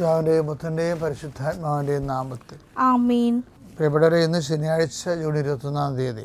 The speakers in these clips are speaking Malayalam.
പിതാവിന്റെയും പുത്രന്റെയും പരിശുദ്ധാത്മാവിന്റെയും നാമത്തിൽ. പ്രിയപ്പെട്ടവരെ ഇന്ന് ശനിയാഴ്ച ജൂൺ ഇരുപത്തൊന്നാം തീയതി.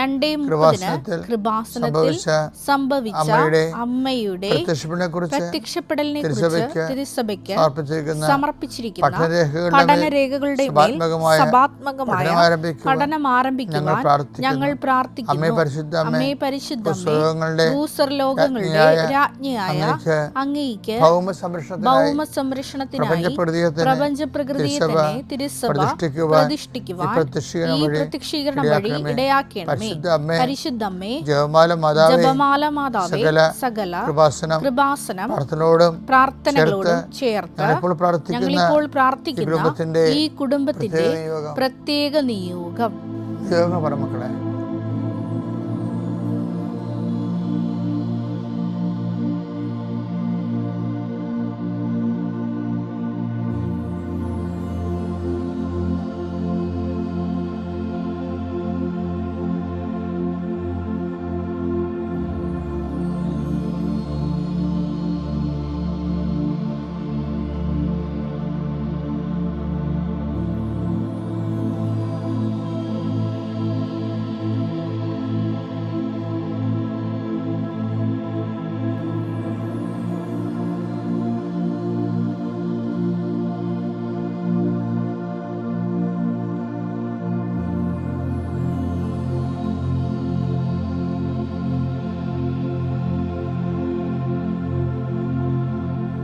രണ്ടേ മുപ്പതിന് കൃപാസനത്തിൽ സംഭവിച്ച അമ്മയുടെ പ്രത്യക്ഷപ്പെടലിനെ കുറിച്ച് തിരുസഭയ്ക്ക് സമർപ്പിച്ചിരിക്കുന്ന പഠനരേഖകളുടെ മേൽ സഭാത്മകമായ പഠനം ആരംഭിക്കുവാൻ ഞങ്ങൾ പ്രാർത്ഥിക്കുന്നു. അമ്മേ പരിശുദ്ധ ഭൂസ്വർലോകങ്ങളുടെ രാജ്ഞിയായ അങ്ങേക്ക് ഭൗമ സംരക്ഷണത്തിനായി പ്രപഞ്ച പ്രകൃതിയെ തന്നെ തിരുസഭ പ്രതിഷ്ഠിക്കുവാൻ ഈ പ്രത്യക്ഷീകരണം വഴി ഇടയാക്കണമേ. പരിശുദ്ധമ്മേ ജപമാല മാതാവേ ജപമാല മാതാവേ സകല സകല കൃപാസനം കൃപാസനം പ്രാർത്ഥനയോടും പ്രാർത്ഥനകളോടും ചേർത്ത് ഞങ്ങളിപ്പോൾ പ്രാർത്ഥിക്കുന്ന ഞങ്ങളിപ്പോൾ ഈ കുടുംബത്തിന്റെ പ്രത്യേക നിയോഗം. പ്രത്യേക നിയോഗം. നിയോഗം പറ മക്കളെ.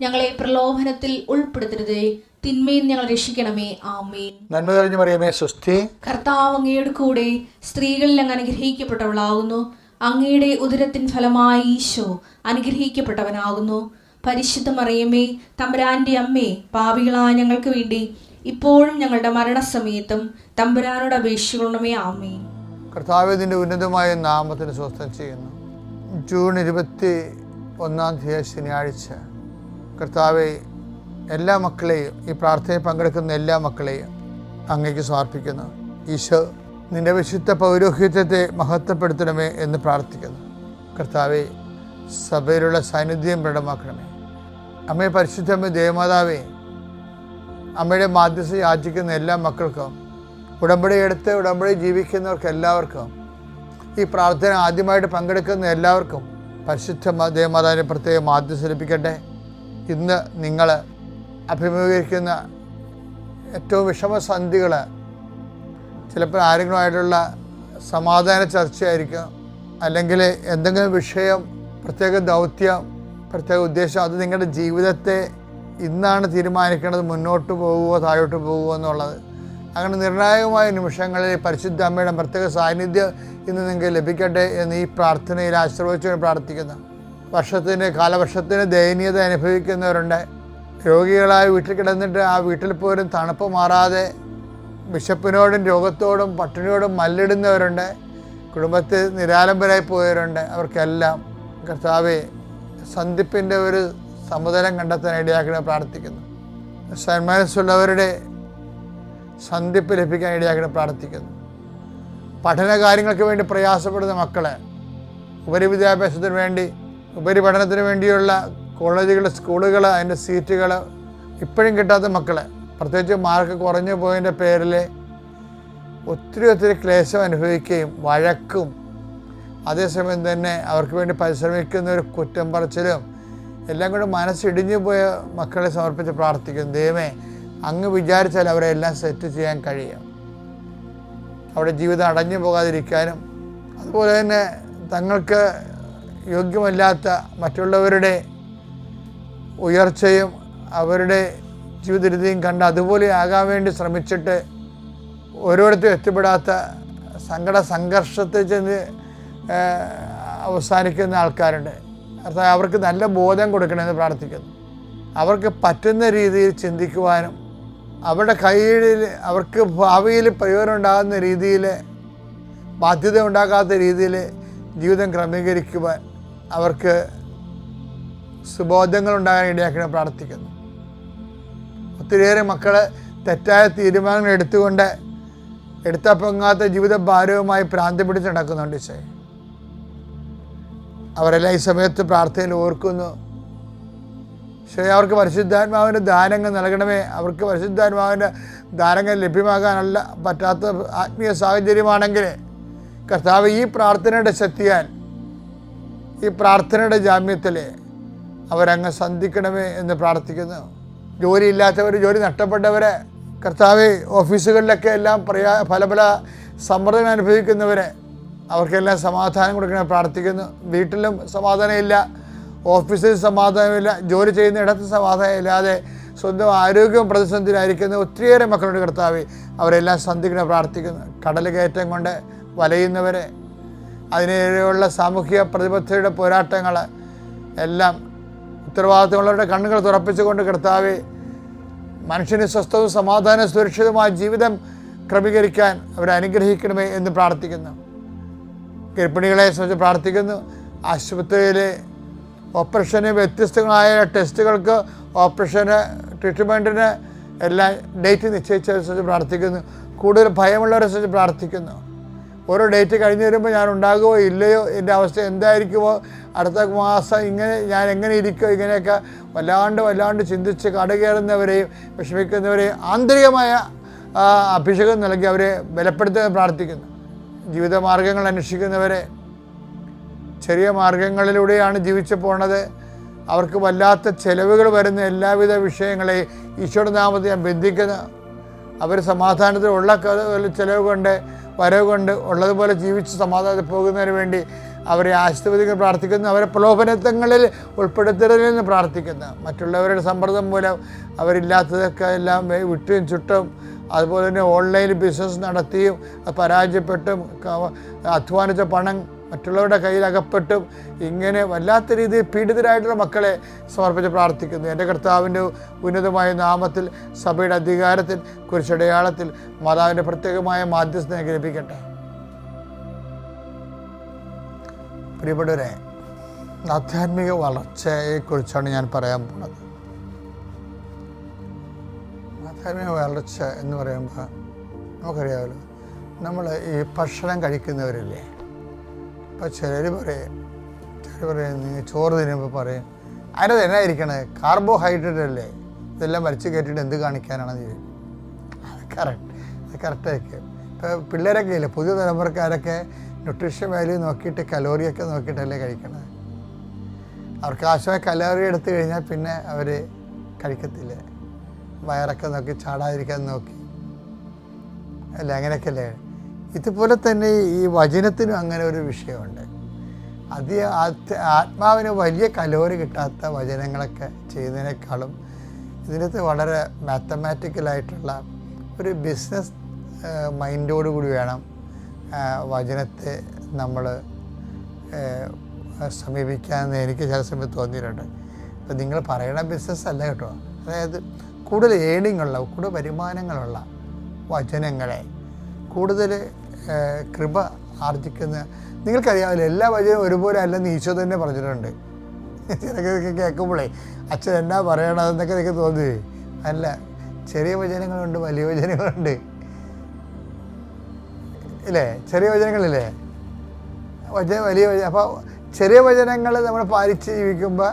ഞങ്ങളെ പ്രലോഭനത്തിൽ ഉൾപ്പെടുത്തരുതേ. തിന്മയിൽ ഞങ്ങൾ രക്ഷിക്കണമേ. ആമേൻ. നന്മ തെളിഞ്ഞു മറിയമേ സ്വസ്തി. കർത്താവ് അങ്ങയുടെ കൂടെ സ്ത്രീകളിൽ അങ്ങ് അനുഗ്രഹിക്കപ്പെട്ടവളാകുന്നു അങ്ങയുടെ ഉദരത്തിൻ ഫലമായി ഈശോ അനുഗ്രഹിക്കപ്പെട്ടവനാകുന്നു. പരിശുദ്ധ മറിയമേ തമ്പുരാന്റെ അമ്മേ പാപികളായ ഞങ്ങൾക്ക് വേണ്ടി ഇപ്പോഴും ഞങ്ങളുടെ മരണസമയത്തും തമ്പുരാനോട് അപേക്ഷിക്കണമേ. ആമേ കർത്താവ് ഇതിന്റെ ഉന്നതമായ നാമത്തിന് സ്വസ്ഥം ചെയ്യുന്നു. ജൂൺ ഇരുപത്തി ഒന്നാം തീയതി ശനിയാഴ്ച. കർത്താവെ എല്ലാ മക്കളെയും ഈ പ്രാർത്ഥനയിൽ പങ്കെടുക്കുന്ന എല്ലാ മക്കളെയും അങ്ങേക്ക് സമർപ്പിക്കുന്നു. ഈശോ നിന്റെ വിശുദ്ധ പൗരോഹിത്യത്തെ മഹത്വപ്പെടുത്തണമേ എന്ന് പ്രാർത്ഥിക്കുന്നു. കർത്താവെ സഭയിലുള്ള സാന്നിധ്യം പ്രകടമാക്കണമേ. അമ്മയെ പരിശുദ്ധമ്മ ദേവമാതാവേ അമ്മയുടെ മാധ്യസ്ഥ യാചിക്കുന്ന എല്ലാ മക്കൾക്കും ഉടമ്പടി എടുത്ത് ഉടമ്പടി ജീവിക്കുന്നവർക്ക് എല്ലാവർക്കും ഈ പ്രാർത്ഥന ആദ്യമായിട്ട് പങ്കെടുക്കുന്ന എല്ലാവർക്കും പരിശുദ്ധ ദേവമാതാവിനെ പ്രത്യേകം മാധ്യസ്ഥ ലഭിക്കട്ടെ. ഇന്ന് നിങ്ങൾ അഭിമുഖീകരിക്കുന്ന ഏറ്റവും വിഷമസന്ധികൾ ചിലപ്പോൾ ആരെങ്കിലുമായിട്ടുള്ള സമാധാന ചർച്ചയായിരിക്കും. അല്ലെങ്കിൽ എന്തെങ്കിലും വിഷയം പ്രത്യേക ദൗത്യം പ്രത്യേക ഉദ്ദേശം അത് നിങ്ങളുടെ ജീവിതത്തെ ഇന്നാണ് തീരുമാനിക്കേണ്ടത് മുന്നോട്ട് പോകുമോ താഴോട്ട് പോകുമോ എന്നുള്ളത്. അങ്ങനെ നിർണായകമായ നിമിഷങ്ങളിൽ പരിശുദ്ധ അമ്മയുടെ പ്രത്യേക സാന്നിധ്യം ഇന്ന് നിങ്ങൾക്ക് ലഭിക്കട്ടെ എന്ന് ഈ പ്രാർത്ഥനയിൽ ആശ്രയിച്ചു പ്രാർത്ഥിക്കുന്നു. വർഷത്തിന് കാലവർഷത്തിന് ദയനീയത അനുഭവിക്കുന്നവരുണ്ട്. രോഗികളായി വീട്ടിൽ കിടന്നിട്ട് ആ വീട്ടിൽ പോലും തണുപ്പ് മാറാതെ വിശപ്പിനോടും രോഗത്തോടും പട്ടിണിയോടും മല്ലിടുന്നവരുണ്ട്. കുടുംബത്തിൽ നിരാലംബരായി പോയവരുണ്ട്. അവർക്കെല്ലാം കർത്താവെ സന്ധിപ്പിന്റെ ഒരു സമുദരം കണ്ടെത്താൻ ഇടയാക്കണേ പ്രാർത്ഥിക്കുന്നു. സന്മനസ്സുള്ളവരുടെ സന്ധിപ്പ് ലഭിക്കാൻ ഇടയാക്കണേ പ്രാർത്ഥിക്കുന്നു. പഠന കാര്യങ്ങൾക്ക് വേണ്ടി പ്രയാസപ്പെടുന്ന മക്കളെ ഉപരിവിദ്യാഭ്യാസത്തിന് വേണ്ടി ഉപരിപഠനത്തിന് വേണ്ടിയുള്ള കോളേജുകൾ സ്കൂളുകൾ അതിന്റെ സീറ്റുകൾ ഇപ്പോഴും കിട്ടാത്ത മക്കളെ. പ്രത്യേകിച്ച് മാർക്ക് കുറഞ്ഞു പോയതിന്റെ പേരിൽ ഒത്തിരി ഒത്തിരി ക്ലേശം അനുഭവിക്കുകയും വഴക്കും. അതേസമയം തന്നെ അവർക്ക് വേണ്ടി പരിശ്രമിക്കുന്ന ഒരു കുറ്റം പറച്ചിലും എല്ലാം കൂടെ മനസ്സിടിഞ്ഞു പോയ മക്കളെ സമർപ്പിച്ച് പ്രാർത്ഥിക്കുന്നു. ദൈവമേ അങ്ങ് വിചാരിച്ചാൽ അവരെ എല്ലാം സെറ്റ് ചെയ്യാൻ കഴിയും. അവിടെ ജീവിതം അടഞ്ഞു പോകാതിരിക്കാനും അതുപോലെ തന്നെ തങ്ങൾക്ക് യോഗ്യമല്ലാത്ത മറ്റുള്ളവരുടെ ഉയർച്ചയും അവരുടെ ജീവിതരീതിയും കണ്ട് അതുപോലെ ആകാൻ വേണ്ടി ശ്രമിച്ചിട്ട് ഓരോരുത്തരും എത്തിപ്പെടാത്ത സങ്കട സംഘർഷത്തിൽ ചെന്ന് അവസാനിക്കുന്ന ആൾക്കാരുണ്ട്. അർത്ഥം അവർക്ക് നല്ല ബോധം കൊടുക്കണമെന്ന് പ്രാർത്ഥിക്കുന്നു. അവർക്ക് പറ്റുന്ന രീതിയിൽ ചിന്തിക്കുവാനും അവരുടെ കയ്യിൽ അവർക്ക് ഭാവിയിൽ പ്രയോജനം ഉണ്ടാകുന്ന രീതിയിൽ ബാധ്യത ഉണ്ടാകാത്ത രീതിയിൽ ജീവിതം ക്രമീകരിക്കുവാൻ അവർക്ക് സുബോധങ്ങൾ ഉണ്ടാകാൻ ഇടയാക്കണം പ്രാർത്ഥിക്കുന്നു. ഒത്തിരിയേറെ മക്കൾ തെറ്റായ തീരുമാനങ്ങൾ എടുത്തുകൊണ്ട് എടുത്ത പൊങ്ങാത്ത ജീവിത ഭാരവുമായി ഭ്രാന്തി പിടിച്ച് നടക്കുന്നുണ്ട് ചേ അവരെല്ലാം ഈ സമയത്ത് പ്രാർത്ഥനയിൽ ഓർക്കുന്നു. പക്ഷേ അവർക്ക് പരിശുദ്ധാത്മാവിന്റെ ദാനങ്ങൾ നൽകണമേ. അവർക്ക് പരിശുദ്ധാത്മാവിന്റെ ദാനങ്ങൾ ലഭ്യമാകാനല്ല പറ്റാത്ത ആത്മീയ സാഹചര്യമാണെങ്കിൽ കർത്താവ് ഈ പ്രാർത്ഥനയുടെ ശക്തിയാൽ ഈ പ്രാർത്ഥനയുടെ ജാമ്യത്തിൽ അവരങ്ങ് സന്ധിക്കണമേ എന്ന് പ്രാർത്ഥിക്കുന്നു. ജോലിയില്ലാത്തവർ ജോലി നഷ്ടപ്പെട്ടവരെ കർത്താവ് ഓഫീസുകളിലൊക്കെ എല്ലാം പ്രയാ പല പല സമ്മർദ്ദങ്ങൾ അനുഭവിക്കുന്നവരെ അവർക്കെല്ലാം സമാധാനം കൊടുക്കണം പ്രാർത്ഥിക്കുന്നു. വീട്ടിലും സമാധാനമില്ല ഓഫീസിൽ സമാധാനമില്ല ജോലി ചെയ്യുന്ന ഇടത്ത് സമാധാനം ഇല്ലാതെ സ്വന്തം ആരോഗ്യവും പ്രതിസന്ധിയിലായിരിക്കുന്ന ഒത്തിരിയേറെ മക്കളുടെ കർത്താവ്. അവരെല്ലാം സന്ധിക്കണം പ്രാർത്ഥിക്കുന്നു. കടൽ കയറ്റം കൊണ്ട് വലയുന്നവരെ അതിനെതിരെയുള്ള സാമൂഹിക പ്രതിബദ്ധതയുടെ പോരാട്ടങ്ങൾ എല്ലാം ഉത്തരവാദിത്തമുള്ളവരുടെ കണ്ണുകൾ തുറപ്പിച്ചുകൊണ്ട് കർത്താവ് മനുഷ്യന് സ്വസ്ഥവും സമാധാന സുരക്ഷിതവുമായ ജീവിതം ക്രമീകരിക്കാൻ അവരെ അനുഗ്രഹിക്കണമേ എന്ന് പ്രാർത്ഥിക്കുന്നു. ഗർഭിണികളെ സംബന്ധിച്ച് പ്രാർത്ഥിക്കുന്നു. ആശുപത്രിയിലെ ഓപ്പറേഷന് വ്യത്യസ്തങ്ങളായ ടെസ്റ്റുകൾക്ക് ഓപ്പറേഷന് ട്രീറ്റ്മെന്റിന് എല്ലാം ഡേറ്റ് നിശ്ചയിച്ചതിനെ സംബന്ധിച്ച് പ്രാർത്ഥിക്കുന്നു. കൂടുതൽ ഭയമുള്ളവരെ സംബന്ധിച്ച് പ്രാർത്ഥിക്കുന്നു. ഓരോ ഡേറ്റ് കഴിഞ്ഞ് വരുമ്പോൾ ഞാൻ ഉണ്ടാകുമോ ഇല്ലയോ എന്റെ അവസ്ഥ എന്തായിരിക്കുമോ അടുത്ത മാസം ഇങ്ങനെ ഞാൻ എങ്ങനെ ഇരിക്കുമോ ഇങ്ങനെയൊക്കെ വല്ലാണ്ട് വല്ലാണ്ട് ചിന്തിച്ച് കടകയറുന്നവരെയും വിഷമിക്കുന്നവരെയും ആന്തരികമായ അഭിഷേകം നൽകി അവരെ ബലപ്പെടുത്താൻ പ്രാർത്ഥിക്കുന്നു. ജീവിതമാർഗങ്ങൾ അന്വേഷിക്കുന്നവരെ ചെറിയ മാർഗങ്ങളിലൂടെയാണ് ജീവിച്ചു പോണത്. അവർക്ക് വല്ലാത്ത ചെലവുകൾ വരുന്ന എല്ലാവിധ വിഷയങ്ങളെ ഈശോയുടെ നാമത്തെ ഞാൻ ബന്ധിക്കുന്നു. അവർ സമാധാനത്തിലുള്ള ചെലവ് കൊണ്ട് വരവ് കൊണ്ട് ഉള്ളതുപോലെ ജീവിച്ച് സമാധാനത്തിൽ പോകുന്നതിന് വേണ്ടി അവരെ ആശീർവദിക്കാൻ പ്രാർത്ഥിക്കുന്നു. അവരെ പ്രലോഭനത്വങ്ങളിൽ ഉൾപ്പെടുത്തരുതെന്ന് പ്രാർത്ഥിക്കുന്നു. മറ്റുള്ളവരുടെ സമ്മർദ്ദം മൂലം അവരില്ലാത്തതൊക്കെ എല്ലാം വിട്ടും ചുട്ടും. അതുപോലെ തന്നെ ഓൺലൈൻ ബിസിനസ് നടത്തിയും പരാജയപ്പെട്ടും. അധ്വാനിച്ച പണം മറ്റുള്ളവരുടെ കയ്യിൽ അകപ്പെട്ടും ഇങ്ങനെ വല്ലാത്ത രീതിയിൽ പീഡിതരായിട്ടുള്ള മക്കളെ സമർപ്പിച്ച് പ്രാർത്ഥിക്കുന്നു. എന്റെ കർത്താവിന്റെ ഉന്നതമായ നാമത്തിൽ സഭയുടെ അധികാരത്തിൽ കുരിശടയാളത്തിൽ മാതാവിന്റെ പ്രത്യേകമായ മാധ്യസ്ഥനെ ലഭിക്കട്ടെ. പ്രിയപ്പെട്ടവരെ ആധ്യാത്മിക വളർച്ചയെക്കുറിച്ചാണ് ഞാൻ പറയാൻ പോണത് ആധ്യാത്മിക വളർച്ച എന്ന് പറയുമ്പോൾ നമുക്കറിയാമല്ലോ നമ്മൾ ഈ ഭക്ഷണം കഴിക്കുന്നവരില്ലേ? ഇപ്പോൾ ചിലർ പറയും ചിലർ പറയും നിങ്ങൾ ചോറ് തിന്നുമ്പോൾ പറയും അതിനത് എന്നാ ഇരിക്കണേ? കാർബോഹൈഡ്രേറ്റ് അല്ലേ? ഇതെല്ലാം വലിച്ചു കയറ്റിയിട്ട് എന്ത് കാണിക്കാനാണെന്ന് ചോദിക്കും. അത് കറക്റ്റ് അത് കറക്റ്റായിരിക്കും ഇപ്പോൾ പിള്ളേരൊക്കെ ഇല്ലേ പുതിയ തലമുറക്കാരൊക്കെ ന്യൂട്രീഷൻ വാല്യൂ നോക്കിയിട്ട് കലോറിയൊക്കെ നോക്കിയിട്ടല്ലേ കഴിക്കണത്? അവർക്ക് ആവശ്യമായ കലോറി എടുത്തു കഴിഞ്ഞാൽ പിന്നെ അവർ കഴിക്കത്തില്ല. വയറൊക്കെ നോക്കി ചാടാതിരിക്കാൻ നോക്കി. അല്ല അങ്ങനെയൊക്കെയല്ലേ ഇതുപോലെ തന്നെ ഈ വചനത്തിനും അങ്ങനെ ഒരു വിഷയമുണ്ട്. അത് ആത്മ- ആത്മാവിന് വലിയ കലോറി കിട്ടാത്ത വചനങ്ങളൊക്കെ ചെയ്യുന്നതിനേക്കാളും ഇതിനകത്ത് വളരെ മാത്തമാറ്റിക്കലായിട്ടുള്ള ഒരു ബിസിനസ് മൈൻഡോട് കൂടി വേണം വചനത്തെ നമ്മൾ സമീപിക്കാമെന്ന് എനിക്ക് ചില സമയത്ത് തോന്നിയിട്ടുണ്ട്. അപ്പം നിങ്ങൾ പറയണ ബിസിനസ് അല്ല കേട്ടോ. അതായത് കൂടുതൽ ഏണിങ്ങുള്ള കൂടുതൽ വരുമാനങ്ങളുള്ള വചനങ്ങളെ കൂടുതൽ കൃപ ആർജിക്കുന്ന നിങ്ങൾക്കറിയാമല്ലോ എല്ലാ വചനവും ഒരുപോലെ അല്ലെന്ന് ഈശോ തന്നെ പറഞ്ഞിട്ടുണ്ട്. ചിലക്കൊക്കെ കേൾക്കുമ്പോഴേ അച്ഛൻ എന്നാ പറയണതെന്നൊക്കെ നിങ്ങൾക്ക് തോന്നി അല്ല ചെറിയ വചനങ്ങളുണ്ട് വലിയ വചനങ്ങളുണ്ട്. ഇല്ലേ? ചെറിയ വചനങ്ങളില്ലേ? വചന വലിയ വചന അപ്പോൾ ചെറിയ വചനങ്ങൾ നമ്മൾ പാലിച്ച് ജീവിക്കുമ്പോൾ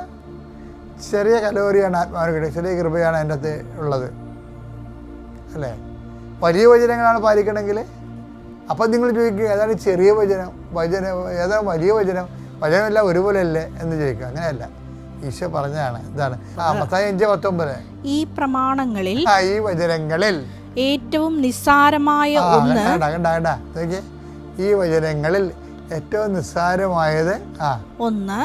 ചെറിയ കലോറിയാണ് ആത്മാവിന് കിട്ടുക ചെറിയ കൃപയാണ് അതിന്റെ അകത്ത് ഉള്ളത്. അല്ലേ? വലിയ വചനങ്ങളാണ് പാലിക്കണമെങ്കിൽ. അപ്പം നിങ്ങൾ ചോദിക്കുക ഏതാണ് ചെറിയ വചനം? വചനം ഏതാണ് വലിയ വചനം? വചനമെല്ലാം ഒരുപോലെ അല്ലേ എന്ന് ചോദിക്കുക. അങ്ങനെയല്ല. ഈശോ പറഞ്ഞതാണ് ഇതാണ്. പത്തായി അഞ്ച് പത്തൊമ്പത്. ഈ പ്രമാണങ്ങളിൽ ആ ഈ വചനങ്ങളിൽ. ഏറ്റവും നിസ്സാരമായ ഒന്ന് ഈ വചനങ്ങളിൽ ഏറ്റവും നിസ്സാരമായത് ആ ഒന്ന്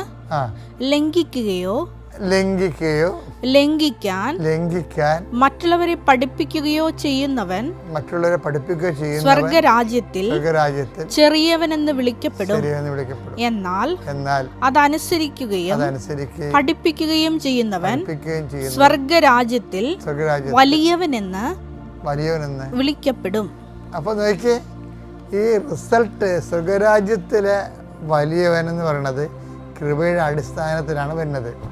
ലംഘിക്കുകയോ ലംഘിക്കുകയോ ലംഘിക്കാൻ ലംഘിക്കാൻ. മറ്റുള്ളവരെ പഠിപ്പിക്കുകയോ ചെയ്യുന്നവൻ മറ്റുള്ളവരെ പഠിപ്പിക്കുകയോ ചെയ്യുന്ന സ്വർഗരാജ്യത്തിൽ സ്വർഗരാജ്യത്തിൽ ചെറിയവനെന്ന് വിളിക്കപ്പെടും. ശരിയെന്ന് വിളിക്കപ്പെടും. എന്നാൽ എന്നാൽ അതനുസരിക്കുകയും അതനുസരിക്കുകയും പഠിപ്പിക്കുകയും ചെയ്യുന്നവൻ പഠിപ്പിക്കുകയും ചെയ്യുന്ന സ്വർഗരാജ്യത്തിൽ സ്വർഗരാജ്യത്തിൽ വലിയവൻ എന്ന് വിളിക്കപ്പെടും. അപ്പോൾ നോക്കി ഈ റിസൾട്ട് സ്വർഗരാജ്യത്തിലെ വലിയവൻ എന്ന് പറയുന്നത് കൃപയുടെ അടിസ്ഥാനത്തിലാണ് വരുന്നത്.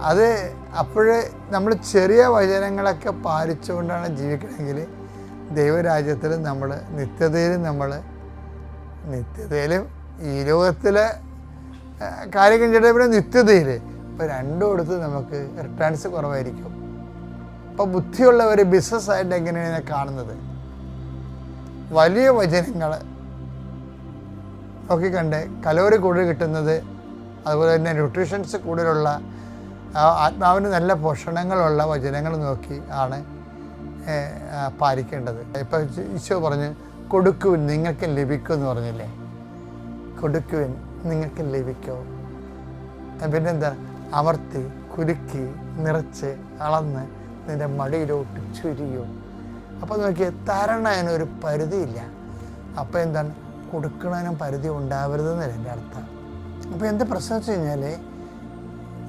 അത് അപ്പോൾ നമ്മൾ ചെറിയ വചനങ്ങളൊക്കെ പാലിച്ചുകൊണ്ടാണ് ജീവിക്കണമെങ്കിൽ ദൈവരാജ്യത്തിൽ നമ്മൾ നിത്യതയിലും നമ്മൾ നിത്യതയിലും ഈ ലോകത്തിലെ കാര്യം കഴിഞ്ഞിട്ട് പിന്നെ നിത്യതയിൽ ഇപ്പോൾ രണ്ടും നമുക്ക് റിട്ടേൺസ് കുറവായിരിക്കും. അപ്പോൾ ബുദ്ധിയുള്ളവർ ബിസിനസ്സായിട്ട് എങ്ങനെയാണ് കാണുന്നത്? വലിയ വചനങ്ങൾ നോക്കിക്കണ്ട്. കലോറി കൂടുതൽ കിട്ടുന്നത് അതുപോലെ തന്നെ ന്യൂട്രീഷൻസ് കൂടുതലുള്ള ആത്മാവിന് നല്ല പോഷണങ്ങളുള്ള വചനങ്ങൾ നോക്കി ആണ് പാലിക്കേണ്ടത്. ഇപ്പം ഈശോ പറഞ്ഞ് കൊടുക്കുവിൻ നിങ്ങൾക്ക് ലഭിക്കും എന്ന് പറഞ്ഞില്ലേ? കൊടുക്കുവിൻ നിങ്ങൾക്ക് ലഭിക്കും. പിന്നെന്താ? അമർത്തി കുലുക്കി നിറച്ച് അളന്ന് നിന്റെ മടിയിലോട്ട് ചുരിയോ. അപ്പോൾ നോക്കിയാൽ തരണ ഒരു പരിധിയില്ല അപ്പോൾ എന്താണ്? കൊടുക്കണതിനും പരിധി ഉണ്ടാവരുതെന്നല്ല എന്റെ അർത്ഥം. അപ്പോൾ എന്ത് പ്രശ്നം വെച്ച് കഴിഞ്ഞാൽ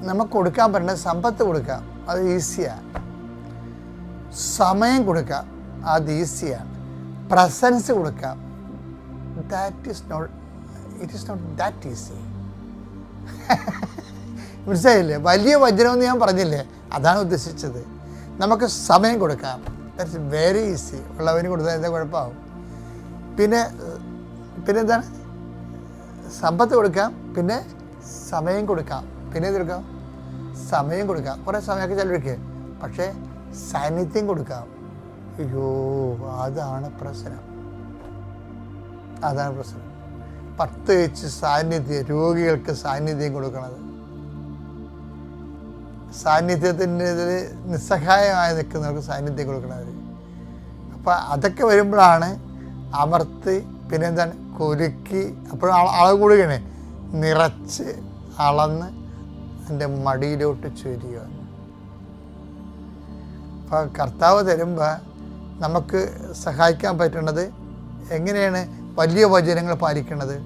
നമുക്ക് കൊടുക്കാൻ പറ്റുന്ന സമ്പത്ത് കൊടുക്കാം. അത് ഈസിയാണ് സമയം കൊടുക്കാം. അത് ഈസിയാണ് പ്രസൻസ് കൊടുക്കാം. That is not it is not that easy മനസ്സിലായില്ലേ? വലിയ വജ്രമെന്ന് ഞാൻ പറഞ്ഞില്ലേ? അതാണ് ഉദ്ദേശിച്ചത്. നമുക്ക് സമയം കൊടുക്കാം. ദാറ്റ്സ് വെരി ഈസി ഉള്ളവന് കൊടുത്താൽ എന്താ കുഴപ്പമാവും? പിന്നെ പിന്നെന്താണ് സമ്പത്ത് കൊടുക്കാം. പിന്നെ സമയം കൊടുക്കാം. പിന്നെ എന്ത് സമയം കൊടുക്കാം. കുറേ സമയമൊക്കെ ചിലവഴിക്കുക പക്ഷേ സാന്നിധ്യം കൊടുക്കാം. അയ്യോ അതാണ് പ്രശ്നം. അതാണ് പ്രശ്നം. പ്രത്യേകിച്ച് സാന്നിധ്യം രോഗികൾക്ക് സാന്നിധ്യം കൊടുക്കണത്. സാന്നിധ്യത്തിന്റെ ഇതിൽ നിസ്സഹായമായി നിൽക്കുന്നവർക്ക് സാന്നിധ്യം കൊടുക്കണവർ അപ്പോൾ അതൊക്കെ വരുമ്പോഴാണ് അമർത്തി പിന്നെന്താണ്? കുലുക്കി അപ്പോഴും അളവ് കൂടുകയാണ്. നിറച്ച് അളന്ന് എന്റെ മടിയിലോട്ട് ചുരിക അപ്പോൾ കർത്താവ് തരുമ്പോൾ നമുക്ക് സഹായിക്കാൻ പറ്റുന്നത് എങ്ങനെയാണ് വലിയ വചനങ്ങൾ പാലിക്കുന്നത്?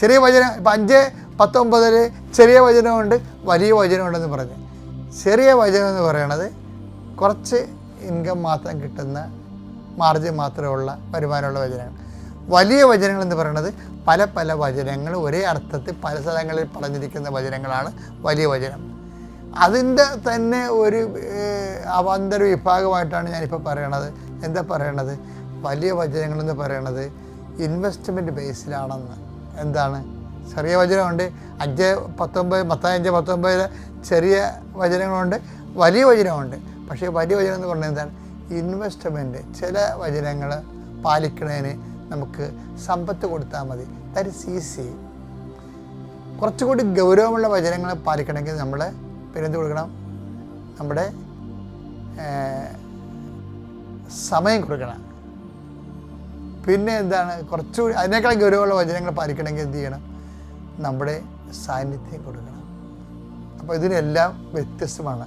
ചെറിയ വചനം ഇപ്പം അഞ്ച് പത്തൊമ്പതിൽ ചെറിയ വചനമുണ്ട് വലിയ വചനമുണ്ടെന്ന് പറഞ്ഞു. ചെറിയ വചനം എന്ന് പറയണത് കുറച്ച് ഇൻകം മാത്രം കിട്ടുന്ന മാർജിൻ മാത്രമുള്ള വരുമാനമുള്ള വചനങ്ങൾ വലിയ വചനങ്ങൾ എന്ന് പറയുന്നത് പല പല വചനങ്ങൾ ഒരേ അർത്ഥത്തിൽ പല സ്ഥലങ്ങളിൽ പറഞ്ഞിരിക്കുന്ന വചനങ്ങളാണ് വലിയ വചനം. അതിന്റെ തന്നെ ഒരു അവാന്തര വിഭാഗമായിട്ടാണ് ഞാനിപ്പോൾ പറയണത്. എന്താ പറയണത്? വലിയ വചനങ്ങളെന്ന് പറയണത് ഇൻവെസ്റ്റ്മെന്റ് ബേസിലാണെന്ന് എന്താണ്? ചെറിയ വചനമുണ്ട്. അഞ്ച് പത്തൊമ്പത് പത്തഞ്ച് പത്തൊമ്പത് ചെറിയ വചനങ്ങളുണ്ട്. വലിയ വചനമുണ്ട്. പക്ഷേ വലിയ വചനം എന്ന് പറഞ്ഞാൽ എന്താണ്? ഇൻവെസ്റ്റ്മെന്റ് ചില വചനങ്ങൾ പാലിക്കുന്നതിന് നമുക്ക് സമ്പത്ത് കൊടുത്താൽ മതി. ദാറ്റ് ഇസ് ഈസി കുറച്ചുകൂടി ഗൗരവമുള്ള വചനങ്ങൾ പാലിക്കണമെങ്കിൽ നമ്മൾ പിന്നെന്ത് കൊടുക്കണം? നമ്മുടെ സമയം കൊടുക്കണം. പിന്നെ എന്താണ്? കുറച്ചുകൂടി അതിനേക്കാൾ ഗൗരവമുള്ള വചനങ്ങൾ പാലിക്കണമെങ്കിൽ എന്ത് ചെയ്യണം? നമ്മുടെ സാന്നിധ്യം കൊടുക്കണം. അപ്പോൾ ഇതിനെല്ലാം വ്യത്യസ്തമാണ്.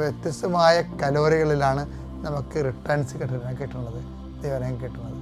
വ്യത്യസ്തമായ കലോറികളിലാണ് നമുക്ക് റിട്ടേൺസ് കിട്ടുന്നത് കിട്ടുന്നത് ദൈവനം കിട്ടുന്നത്.